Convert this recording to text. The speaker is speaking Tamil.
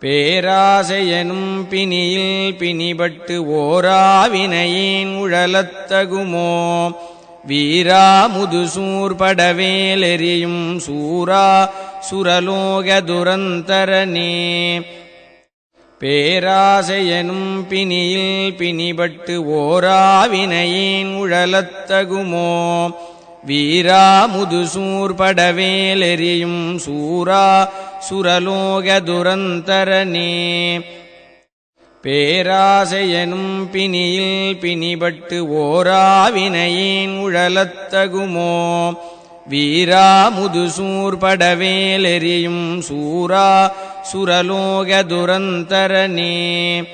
பேராசையனும் பிணியில் பிணிபட்டு ஓராவினையின் உழலத்தகுமோ? வீரா முதுசூர் சூரா சுரலோக துரந்தரனே. பேராசையனும் பிணியில் பிணிபட்டு ஓராவினையின் உழலத்தகுமோ? வீராமுது சூர்படவேலெறியும் சூரா சுரலோக துரந்தரனே பேராசையனும் பிணியில் பிணிபட்டு ஓராவினையின் உழலத்தகுமோ. வீராமுது சூர்படவேலெறியும் சூரா சுரலோக துரந்தரனே